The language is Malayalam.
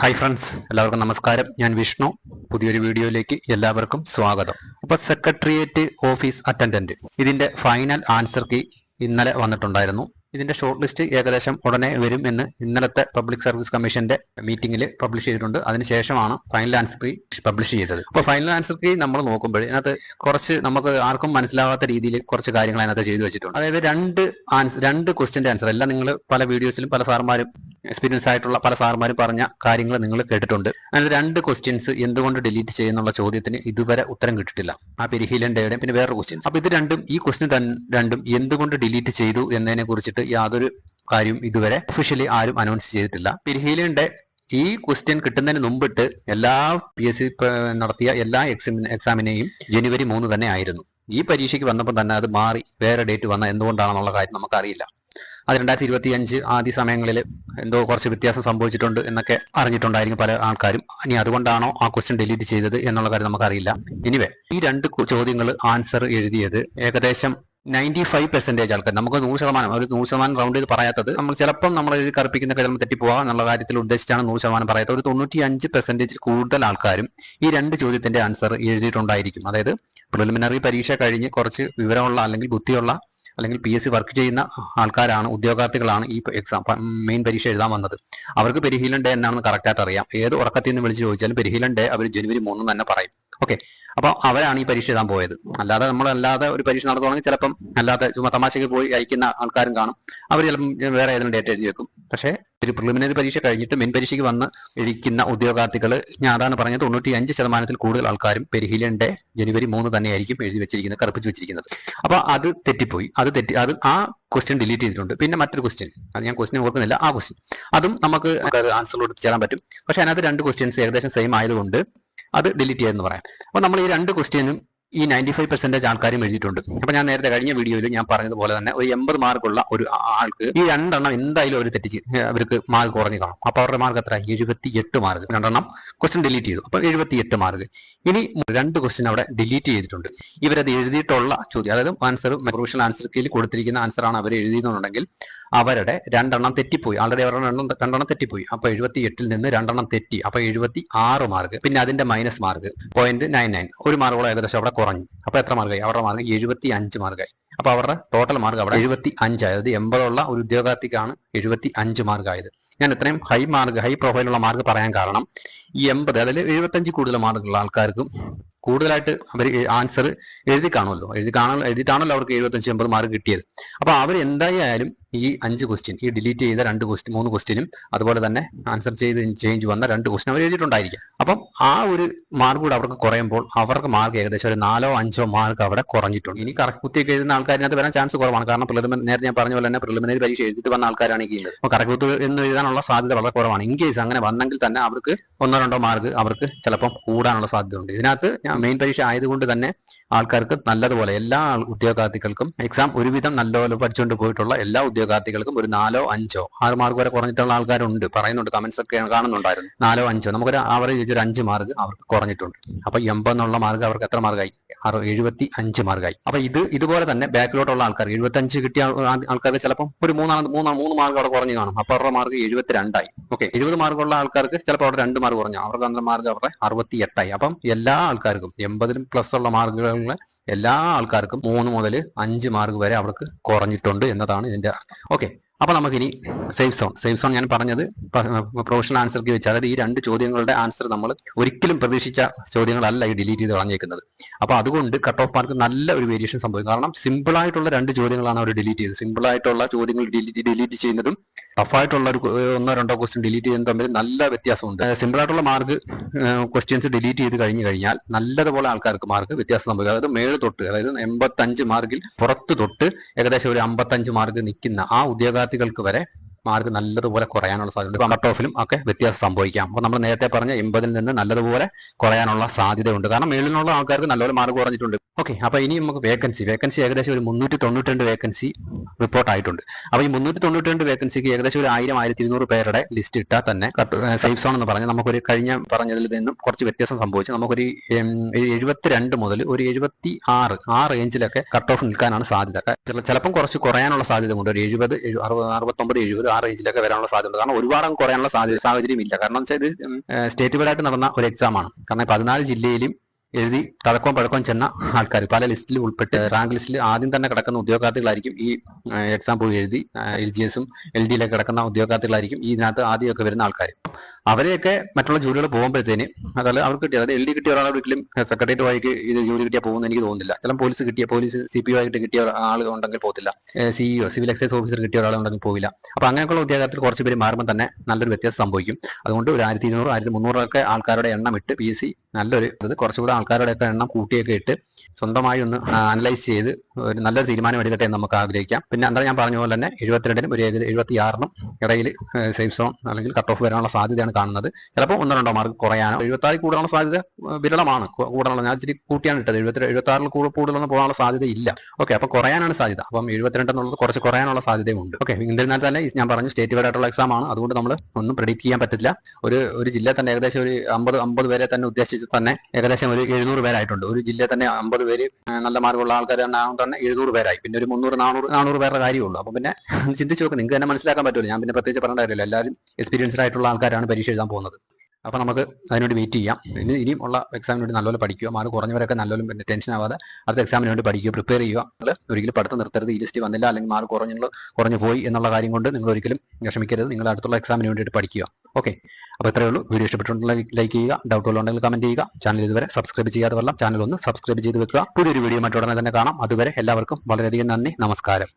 ഹായ് ഫ്രണ്ട്സ് എല്ലാവർക്കും നമസ്കാരം. ഞാൻ വിഷ്ണു. പുതിയൊരു വീഡിയോയിലേക്ക് എല്ലാവർക്കും സ്വാഗതം. അപ്പോൾ സെക്രട്ടേറിയറ്റ് ഓഫീസ് അറ്റൻഡന്റ് ഇതിന്റെ ഫൈനൽ ആൻസർ കീ ഇന്നലെ വന്നിട്ടുണ്ടായിരുന്നു. ഇതിന്റെ ഷോർട്ട് ലിസ്റ്റ് ഏകദേശം ഉടനെ വരും എന്ന് ഇന്നലത്തെ പബ്ലിക് സർവീസ് കമ്മീഷന്റെ മീറ്റിംഗിൽ പബ്ലിഷ് ചെയ്തിട്ടുണ്ട്. അതിനുശേഷമാണ് ഫൈനൽ ആൻസർ കീ പബ്ലിഷ് ചെയ്തത്. അപ്പോൾ ഫൈനൽ ആൻസർ കീ നമ്മൾ നോക്കുമ്പോൾ ഇതിനകത്ത് കുറച്ച് നമുക്ക് ആർക്കും മനസ്സിലാവാത്ത രീതിയിൽ കുറച്ച് കാര്യങ്ങൾ അതിനകത്ത് ചെയ്തു വെച്ചിട്ടുണ്ട്. അതായത് രണ്ട് ആൻസർ രണ്ട് ക്വസ്റ്റിന്റെ ആൻസർ എല്ലാം നിങ്ങൾ പല വീഡിയോസിലും പല സാർമാരും എക്സ്പീരിയൻസ് ആയിട്ടുള്ള പല സാർമാരും പറഞ്ഞ കാര്യങ്ങൾ നിങ്ങൾ കേട്ടിട്ടുണ്ട്. അതിൽ രണ്ട് ക്വസ്റ്റ്യൻസ് എന്തുകൊണ്ട് ഡിലീറ്റ് ചെയ്യുന്നുള്ള ചോദ്യത്തിന് ഇതുവരെ ഉത്തരം കിട്ടിയിട്ടില്ല. ആ പെരിഹീലന്റെയുടെ പിന്നെ വേറൊരു ക്വസ്റ്റ്യൻസ് അപ്പൊ ഇത് രണ്ടും ഈ ക്വസ്റ്റ്യൻ രണ്ടും എന്തുകൊണ്ട് ഡിലീറ്റ് ചെയ്തു എന്നതിനെ കുറിച്ചിട്ട് യാതൊരു കാര്യം ഇതുവരെ ഒഫീഷ്യലി ആരും അനൗൺസ് ചെയ്തിട്ടില്ല. പിരിഹീലിന്റെ ഈ ക്വസ്റ്റ്യൻ കിട്ടുന്നതിന് മുമ്പിട്ട് എല്ലാ പി എസ് സി നടത്തിയ എല്ലാ എക്സാമി എക്സാമിനെയും ജനുവരി മൂന്ന് തന്നെ ആയിരുന്നു. ഈ പരീക്ഷയ്ക്ക് വന്നപ്പോൾ തന്നെ അത് മാറി വേറെ ഡേറ്റ് വന്ന എന്തുകൊണ്ടാണെന്നുള്ള കാര്യം നമുക്കറിയില്ല. അത് രണ്ടായിരത്തി ഇരുപത്തി അഞ്ച് ആദ്യ സമയങ്ങളിൽ എന്തോ കുറച്ച് വ്യത്യാസം സംഭവിച്ചിട്ടുണ്ട് എന്നൊക്കെ അറിഞ്ഞിട്ടുണ്ടായിരിക്കും പല ആൾക്കാരും. ഇനി അതുകൊണ്ടാണോ ആ ക്വസ്റ്റ്യൻ ഡിലീറ്റ് ചെയ്തത് എന്നുള്ള കാര്യം നമുക്കറിയില്ല. ഇനിവേ ഈ രണ്ട് ചോദ്യങ്ങൾ ആൻസർ എഴുതിയത് ഏകദേശം നയന്റി ഫൈവ് പെർസെന്റേജ് ആൾക്കാർ. നമുക്ക് നൂറ് ശതമാനം ഒരു നൂറ് ശതമാനം റൗണ്ട് ചെയ്ത് പറയാത്തത് നമ്മൾ ചിലപ്പം നമ്മൾ ഇത് കറുപ്പിക്കുന്ന തെറ്റി തെറ്റിപ്പോവാ എന്നുള്ള കാര്യത്തിൽ ഉദ്ദേശിച്ചാണ് നൂറ് ശതമാനം പറയാത്തത്. ഒരു തൊണ്ണൂറ്റി അഞ്ച് പെർസെന്റേജ് കൂടുതൽ ആൾക്കാരും ഈ രണ്ട് ചോദ്യത്തിന്റെ ആൻസർ എഴുതിയിട്ടുണ്ടായിരിക്കും. അതായത് പ്രിലിമിനറി പരീക്ഷ കഴിഞ്ഞ് കുറച്ച് വിവരമുള്ള അല്ലെങ്കിൽ ബുദ്ധിയുള്ള അല്ലെങ്കിൽ പി എസ് സി വർക്ക് ചെയ്യുന്ന ആൾക്കാരാണ് ഉദ്യോഗാർത്ഥികളാണ് ഈ എക്സാം മെയിൻ പരീക്ഷ എഴുതാൻ വന്നത്. അവർക്ക് പെരിഹീലൻ ഡേ എന്നാണെന്ന് കറക്റ്റായിട്ട് അറിയാം. ഏത് ഉറക്കത്തിൽ നിന്ന് വിളിച്ച് ചോദിച്ചാലും പെരിഹീലൻ ഡേ അവർ ജനുവരി മൂന്ന് തന്നെ പറയും. ഓക്കെ അപ്പോൾ അവരാണ് ഈ പരീക്ഷ എഴുതാൻ പോയത്. അല്ലാതെ നമ്മൾ അല്ലാതെ ഒരു പരീക്ഷ നടത്തുവാണെങ്കിൽ ചിലപ്പം അല്ലാതെ ചുമ്മാ തമാശയ്ക്ക് പോയി അയക്കുന്ന ആൾക്കാരും കാണും. അവർ ചിലപ്പം വേറെ ഏതെങ്കിലും ഡേറ്റ് എഴുതി വെക്കും. പക്ഷേ ഒരു പ്രിലിമിനറി പരീക്ഷ കഴിഞ്ഞിട്ട് മെയിൻ പരീക്ഷയ്ക്ക് വന്ന് ഇരിക്കുന്ന ഉദ്യോഗാർത്ഥികൾ ഞാൻ അതാണ് പറഞ്ഞത് തൊണ്ണൂറ്റി അഞ്ച് ശതമാനത്തിൽ കൂടുതൽ ആൾക്കാരും പെരിഹീലൻ ഡേ ജനുവരി മൂന്ന് തന്നെയായിരിക്കും എഴുതി വെച്ചിരിക്കുന്നത് കറുപ്പിച്ച് വെച്ചിരിക്കുന്നത്. അപ്പോൾ അത് തെറ്റിപ്പോയി. അത് തെറ്റി അത് ആ ക്വസ്റ്റ്യൻ ഡിലീറ്റ് ചെയ്തിട്ടുണ്ട്. പിന്നെ മറ്റൊരു ക്വസ്റ്റ്യൻ അത് ഞാൻ ക്വസ്റ്റ്യൻ ഓർക്കുന്നില്ല. ആ ക്വസ്റ്റ്യൻ അതും നമുക്ക് ആൻസർ കൊടുത്ത് ചേരാൻ പറ്റും. പക്ഷെ അതിനകത്ത് രണ്ട് ക്വസ്റ്റ്യൻസ് ഏകദേശം സെയിം ആയതുകൊണ്ട് അത് ഡിലീറ്റ് ചെയ്യാന്ന് പറയാം. അപ്പോൾ നമ്മൾ ഈ രണ്ട് ക്വസ്റ്റ്യനും ഈ നയന്റി ഫൈവ് പെർസെന്റേജ് ആൾക്കാരും എഴുതിയിട്ടുണ്ട്. അപ്പൊ ഞാൻ നേരത്തെ കഴിഞ്ഞ വീഡിയോയിൽ ഞാൻ പറഞ്ഞതുപോലെ തന്നെ ഒരു എൺപത് മാർക്കുള്ള ഒരു ആൾക്ക് ഈ രണ്ടെണ്ണം എന്തായാലും ഒരു തെറ്റിച്ച് അവർക്ക് മാർക്ക് കുറഞ്ഞു കാണും. അപ്പൊ അവരുടെ മാർക്ക് എത്ര എഴുപത്തി എട്ട് മാർക്ക്. രണ്ടെണ്ണം ക്വസ്റ്റ്യൻ ഡിലീറ്റ് ചെയ്തു. അപ്പോൾ എഴുപത്തി എട്ട് മാർക്ക്. ഇനി രണ്ട് ക്വസ്റ്റ്യൻ അവിടെ ഡിലീറ്റ് ചെയ്തിട്ടുണ്ട്. ഇവരത് എഴുതിയിട്ടുള്ള ചോദ്യം അതായത് ആൻസർ പ്രൊഫഷണൽ ആൻസർ കീഴിൽ കൊടുത്തിരിക്കുന്ന ആൻസറാണ് അവർ എഴുതിയെന്നുണ്ടെങ്കിൽ അവരുടെ രണ്ടെണ്ണം തെറ്റിപ്പോയി. ആൾറെഡി അവരുടെ രണ്ടെണ്ണം തെറ്റിപ്പോയി. അപ്പോൾ എഴുപത്തി എട്ടിൽ നിന്ന് രണ്ടെണ്ണം തെറ്റി. അപ്പോൾ എഴുപത്തി ആറ് മാർക്ക്. പിന്നെ അതിന്റെ minus mark. Point nine nine ഒരു മാർക്കോളം ഏകദേശം അവിടെ കുറഞ്ഞു. അപ്പൊ എത്ര മാർക്കായി അവരുടെ മാർക്ക് എഴുപത്തി അഞ്ച് മാർക്കായി അപ്പൊ അവരുടെ ടോട്ടൽ മാർക്ക് അവിടെ എഴുപത്തി അഞ്ച് അതായത് എൺപതുള്ള ഒരു ഉദ്യോഗാർത്ഥിക്കാണ് എഴുപത്തി അഞ്ച് മാർക്കായത് ഞാൻ ഇത്രയും ഹൈ മാർക്ക് ഹൈ പ്രൊഫൈലുള്ള മാർക്ക് പറയാൻ കാരണം ഈ എൺപത് അതായത് എഴുപത്തഞ്ച് കൂടുതൽ മാർക്കുള്ള ആൾക്കാർക്കും കൂടുതലായിട്ട് അവർ ആൻസർ എഴുതി കാണുമല്ലോ. എഴുതി കാണാൻ എഴുതിയിട്ടാണല്ലോ അവർക്ക് എഴുപത്തഞ്ച് എൺപത് മാർക്ക് കിട്ടിയത്. അപ്പോൾ അവർ എന്തായാലും ഈ അഞ്ച് ക്വസ്റ്റ്യൻ ഈ ഡിലീറ്റ് ചെയ്ത രണ്ട് ക്വസ്റ്റ്യൻ മൂന്ന് ക്വസ്റ്റ്യനും അതുപോലെ തന്നെ ആൻസർ ചെയ്ത് ചേഞ്ച് വന്ന രണ്ട് ക്വസ്റ്റ്യൻ അവർ എഴുതിയിട്ടുണ്ടായിരിക്കും. അപ്പം ആ ഒരു മാർക്ക് കൂടെ അവർക്ക് കുറയുമ്പോൾ അവർക്ക് മാർക്ക് ഏകദേശം ഒരു നാലോ അഞ്ചോ മാർക്ക് അവിടെ കുറഞ്ഞിട്ടുണ്ട്. ഇനി കറക്റ്റ് കുത്തിയൊക്കെ എഴുതുന്ന ആൾക്കാരിനകത്ത് വരാൻ ചാൻസ് കുറവാണ്. കാരണം പ്രിലിമിനറി നേരത്തെ ഞാൻ പറഞ്ഞ പോലെ തന്നെ പ്രിലിമിനറി പരീക്ഷ എഴുതിയിട്ട് വന്ന ആൾക്കാരാണെങ്കിൽ അപ്പോൾ കറക്റ്റ് കുത്ത് എന്ന് എഴുതാനുള്ള സാധ്യത വളരെ കുറവാണ്. ഇൻ കേസ് അങ്ങനെ വന്നെങ്കിൽ തന്നെ അവർക്ക് ഒന്നോ രണ്ടോ മാർക്ക് അവർക്ക് ചിലപ്പം കൂടാനുള്ള സാധ്യതയുണ്ട്. ഇതിനകത്ത് ഞാൻ മെയിൻ പരീക്ഷ ആയതുകൊണ്ട് തന്നെ ആൾക്കാർക്ക് നല്ലതുപോലെ എല്ലാ ഉദ്യോഗാർത്ഥികൾക്കും എക്സാം ഒരുവിധം നല്ലപോലെ പഠിച്ചുകൊണ്ട് പോയിട്ടുള്ള എല്ലാ ഉദ്യോഗാർത്ഥികൾക്കും ഒരു നാലോ അഞ്ചോ ആറ് മാർക്ക് വരെ കുറഞ്ഞിട്ടുള്ള ആൾക്കാരുണ്ട്. പറയുന്നുണ്ട് കമന്റ്സ് ഒക്കെ കാണുന്നുണ്ടായിരുന്നു. നാലോ അഞ്ചോ. നമുക്കൊരു ആവറേജ് ഒരു അഞ്ച് മാർക്ക് അവർക്ക് കുറഞ്ഞിട്ടുണ്ട്. അപ്പൊ എൺപതെന്നുള്ള മാർക്ക് അവർക്ക് എത്ര മാർക്കായി അറു എഴുപത്തി അഞ്ച് മാർക്കായി അപ്പൊ ഇത് ഇതുപോലെ തന്നെ ബാക്കിലോട്ടുള്ള ആൾക്കാർ എഴുപത്തി അഞ്ച് കിട്ടിയ ആൾക്കാർക്ക് ചിലപ്പോൾ ഒരു മൂന്നാം മൂന്നാം മൂന്ന് മാർക്ക് അവിടെ കുറഞ്ഞു കാണും. അപ്പൊ അവരുടെ മാർക്ക് എഴുപത്തി രണ്ടായി ഓക്കെ എഴുപത് മാർക്കുള്ള ആൾക്കാർക്ക് ചിലപ്പോൾ അവിടെ രണ്ട് മാർക്ക് കുറഞ്ഞു. അവർക്ക് അന്നേരം മാർക്ക് അവരുടെ അറുപത്തി എട്ടായി അപ്പം എല്ലാ ആൾക്കാർക്കും എൺപതിലും പ്ലസ് ഉള്ള മാർക്കുകളിലെ എല്ലാ ആൾക്കാർക്കും മൂന്ന് മുതൽ അഞ്ച് മാർക്ക് വരെ അവർക്ക് കുറഞ്ഞിട്ടുണ്ട് എന്നതാണ് ഇതിന്റെ അർത്ഥം. ഓക്കെ. അപ്പൊ നമുക്കിനി സേഫ് സോൺ സേഫ് സോൺ ഞാൻ പറഞ്ഞത് പ്രൊഫഷണൽ ആൻസർക്ക് വെച്ച് അതായത് ഈ രണ്ട് ചോദ്യങ്ങളുടെ ആൻസർ നമ്മൾ ഒരിക്കലും പ്രതീക്ഷിച്ച ചോദ്യങ്ങളല്ല ഈ ഡിലീറ്റ് ചെയ്ത് കളഞ്ഞേക്കുന്നത്. അപ്പോൾ അതുകൊണ്ട് കട്ട് ഓഫ് മാർക്ക് നല്ല ഒരു വേരിയേഷൻ സംഭവിക്കും. കാരണം സിമ്പിൾ ആയിട്ടുള്ള രണ്ട് ചോദ്യങ്ങളാണ് അവർ ഡിലീറ്റ് ചെയ്തത്. സിമ്പിൾ ആയിട്ടുള്ള ചോദ്യങ്ങൾ ഡിലീറ്റ് ഡിലീറ്റ് ചെയ്യുന്നതും ടഫായിട്ടുള്ള ഒരു ഒന്നോ രണ്ടോ ക്വസ്റ്റ്യൻ ഡിലീറ്റ് ചെയ്യുന്നതും തമ്മിൽ നല്ല വ്യത്യാസമുണ്ട്. സിമ്പിൾ ആയിട്ടുള്ള മാർക്ക് ക്വസ്റ്റ്യൻസ് ഡിലീറ്റ് ചെയ്ത് കഴിഞ്ഞു കഴിഞ്ഞാൽ നല്ലതുപോലെ ആൾക്കാർക്ക് മാർക്ക് വ്യത്യാസം സംഭവിക്കും. അതായത് മേൾ തൊട്ട് അതായത് എൺപത്തഞ്ച് മാർക്കിൽ പുറത്ത് തൊട്ട് ഏകദേശം ഒരു അമ്പത്തഞ്ച് മാർക്ക് നിൽക്കുന്ന ആ ഉദ്യോഗാർത്ഥികൾക്ക് വരെ മാർക്ക് നല്ലതുപോലെ കുറയാനുള്ള സാധ്യത കട്ട് ഓഫിലും ഒക്കെ വ്യത്യാസം സംഭവിക്കാം. അപ്പോൾ നമ്മൾ നേരത്തെ പറഞ്ഞ എൺപതിൽ നിന്ന് നല്ലതുപോലെ കുറയാനുള്ള സാധ്യതയുണ്ട്. കാരണം മേളിലുള്ള ആൾക്കാർക്ക് നല്ലപോലെ മാർക്ക് കുറഞ്ഞിട്ടുണ്ട്. ഓക്കെ അപ്പോൾ ഇനി നമുക്ക് വേക്കൻസി വേക്കൻസി ഏകദേശം ഒരു മുന്നൂറ്റി തൊണ്ണൂറ്റി രണ്ട് വേക്കൻസി റിപ്പോർട്ട് ആയിട്ടുണ്ട്. അപ്പൊ ഈ മുന്നൂറ്റി തൊണ്ണൂറ്റി രണ്ട് വേക്കൻസിക്ക് ഏകദേശം ഒരു ആയിരം ആയിരത്തി ഇരുന്നൂറ് പേരുടെ ലിസ്റ്റ് ഇട്ടാൽ തന്നെ സേഫ് സോൺ എന്ന് പറഞ്ഞാൽ നമുക്കൊരു കഴിഞ്ഞ പറഞ്ഞതിൽ നിന്നും കുറച്ച് വ്യത്യാസം സംഭവിച്ചു. നമുക്കൊരു എഴുപത്തിരണ്ട് മുതൽ ഒരു എഴുപത്തി ആറ് ആ റേഞ്ചിലൊക്കെ കട്ട് ഓഫ് നിൽക്കാനാണ് സാധ്യത. ചിലപ്പം കുറച്ച് കുറയാനുള്ള സാധ്യത ഉണ്ട് ഒരു എഴുപത് അറുപത്തൊമ്പത് എഴുപത് ആ റേഞ്ചിലൊക്കെ വരാനുള്ള സാധ്യത ഉണ്ട് കാരണം ഒരുപാട് കുറയാനുള്ള സാധ്യത സാഹചര്യം ഇല്ല കാരണം വെച്ചാൽ ഇത് സ്റ്റേറ്റ് വൈഡായിട്ട് നടന്ന ഒരു എക്സാം ആണ്. കാരണം പതിനാല് ജില്ലയിലും എഴുതി തഴക്കവും പഴക്കവും ചെന്ന ആൾക്കാർ പല ലിസ്റ്റിൽ ഉൾപ്പെട്ട് റാങ്ക് ലിസ്റ്റിൽ ആദ്യം തന്നെ കിടക്കുന്ന ഉദ്യോഗാർത്ഥികളായിരിക്കും ഈ എക്സാം പോയി എഴുതി എൽ ജി എസും എൽ ഡിയിലൊക്കെ കിടക്കുന്ന ഉദ്യോഗാർത്ഥികളായിരിക്കും ഇതിനകത്ത് ആദ്യമൊക്കെ വരുന്ന ആൾക്കാർ അവരെയൊക്കെ മറ്റുള്ള ജോലികൾ പോകുമ്പോഴത്തേന് അതായത് അവർക്ക് കിട്ടിയ അതായത് എൽ ഡി കിട്ടിയ ഒരാൾ ഒരിക്കലും സെക്രട്ടേറിയറ്റ് വഴിക്ക് ഇത് ജോലി കിട്ടിയാൽ പോകുമെന്ന് എനിക്ക് തോന്നുന്നില്ല. ചില പോലീസ് കിട്ടിയ പോലീസ് സി പി ആയിട്ട് കിട്ടിയ ആൾ ഉണ്ടെങ്കിൽ പോകത്തില്ല. സിഇഒ സിവിൽ എക്സൈസ് ഓഫീസർ കിട്ടിയ ഒരാളുണ്ടെങ്കിൽ പോവില്ല. അപ്പോൾ അങ്ങനെയൊക്കെയുള്ള ഉദ്യോഗാർത്ഥികൾ കുറച്ച് പേര് മാറുമ്പോൾ തന്നെ നല്ലൊരു വ്യത്യാസം സംഭവിക്കും. അതുകൊണ്ട് ഒരു ആയിരത്തി ഇരുന്നൂറ് ആയിരത്തി മുന്നൂറൊക്കെ ആൾക്കാരുടെ എണ്ണം ഇട്ട് പി എസ് സി നല്ലൊരു അത് കുറച്ചുകൂടെ ആൾക്കാരുടെയൊക്കെ എണ്ണം കൂട്ടിയൊക്കെ ഇട്ട് സ്വന്തമായി ഒന്ന് അനലൈസ് ചെയ്ത് ഒരു നല്ലൊരു തീരുമാനം എടുക്കട്ടെ എന്ന് നമുക്ക് ആഗ്രഹിക്കാം. പിന്നെ എന്താ ഞാൻ പറഞ്ഞ പോലെ തന്നെ എഴുപത്തിരണ്ടിനും ഒരു എഴുപത്തി ആറിനും ഇടയിൽ സേഫ് സോൺ അല്ലെങ്കിൽ കട്ട് ഓഫ് വരാനുള്ള സാധ്യതയാണ് കാണുന്നത്. ചിലപ്പോൾ ഒന്നോ രണ്ടോ മാർക്ക് കുറയാനോ എഴുപത്തി ആറിൽ കൂടാനുള്ള സാധ്യത വിരളമാണ്. കൂടാനുള്ള ഞാൻ ഇച്ചിരി കൂട്ടിയാണ് ഇട്ടത്. എഴുപത്തി എഴുപത്തി ആറിൽ കൂടുതലൊന്നും പോകാനുള്ള സാധ്യത ഇല്ല. ഓക്കെ അപ്പോൾ കുറയാനാണ് സാധ്യത. അപ്പം എഴുപത്തിരണ്ട് എന്നുള്ളത് കുറച്ച് കുറയാനുള്ള സാധ്യതയുണ്ട് ഓക്കെ എന്നിരുന്നാൽ തന്നെ ഞാൻ പറഞ്ഞു സ്റ്റേറ്റ് വൈഡ് ആയിട്ടുള്ള എക്സാം ആണ്. അതുകൊണ്ട് നമ്മൾ ഒന്നും പ്രിഡിക്റ്റ് ചെയ്യാൻ പറ്റില്ല ഒരു ഒരു ജില്ല തന്നെ ഏകദേശം ഒരു അമ്പത് അമ്പത് പേരെ തന്നെ ഉദ്ദേശിച്ച് തന്നെ ഏകദേശം ഒരു എഴുന്നൂറ് പേരായിട്ടുണ്ട്. ഒരു ജില്ല തന്നെ അമ്പത് പേര് നല്ല മാർഗമുള്ള ആൾക്കാർ തന്നെ എഴുന്നൂറ് പേരായി. പിന്നെ ഒരു മുന്നൂറ് നാനൂറ് നാനൂറ് പേരുടെ കാര്യമുള്ളൂ. അപ്പൊ പിന്നെ ചിന്തിച്ച് നോക്ക് നിങ്ങൾക്ക് തന്നെ മനസ്സിലാക്കാൻ പറ്റുമല്ലോ. ഞാൻ പിന്നെ പ്രത്യേകിച്ച് പറയേണ്ട കാര്യമില്ല. എല്ലാവരും എക്സ്പീരിയൻസ്ഡ് ആയിട്ടുള്ള ആൾക്കാരാണ് പരീക്ഷ എഴുതാൻ പോകുന്നത്. അപ്പൊ നമുക്ക് അതിനുവേണ്ടി വെയിറ്റ് ചെയ്യാം. ഇനി ഇനിയും ഉള്ള എക്സാമിന് വേണ്ടി നല്ലപോലെ പഠിക്കുക. മാർക്ക് കുറഞ്ഞവരൊക്കെ നല്ലോലും പിന്നെ ടെൻഷൻ ആവാതെ അടുത്ത എക്സാമിന് വേണ്ടി പഠിക്കുക പ്രിപ്പയർ ചെയ്യുക. നിങ്ങൾ ഒരിക്കലും പഠിത്തം നിർത്തരുത്. ഈ ലിസ്റ്റ് വന്നില്ല. അല്ലെങ്കിൽ മാർക്ക് കുറഞ്ഞുള്ള കുറഞ്ഞു പോയി എന്നുള്ള കാര്യം കൊണ്ട് നിങ്ങൾ ഒരിക്കലും വിഷമിക്കരുത്. നിങ്ങൾ അടുത്തുള്ള എക്സാമിന് വേണ്ടിയിട്ട് പഠിക്കുക. ഓക്കെ അപ്പോൾ ഇത്രയേ ഉള്ളൂ. വീഡിയോ ഇഷ്ടപ്പെട്ടിട്ടുണ്ടെങ്കിൽ ലൈക്ക് ചെയ്യുക. ഡൗട്ടുകൾ ഉണ്ടെങ്കിൽ കമന്റ് ചെയ്യുക. ചാനൽ ഇതുവരെ സബ്സ്ക്രൈബ് ചെയ്യാതെ വല്ല ചാനൽ ഒന്ന് സബ്സ്ക്രൈബ് ചെയ്ത് വെക്കുക. പുതിയൊരു വീഡിയോ മറ്റുടനെ തന്നെ കാണാം. അതുവരെ എല്ലാവർക്കും വളരെയധികം നന്ദി. നമസ്കാരം.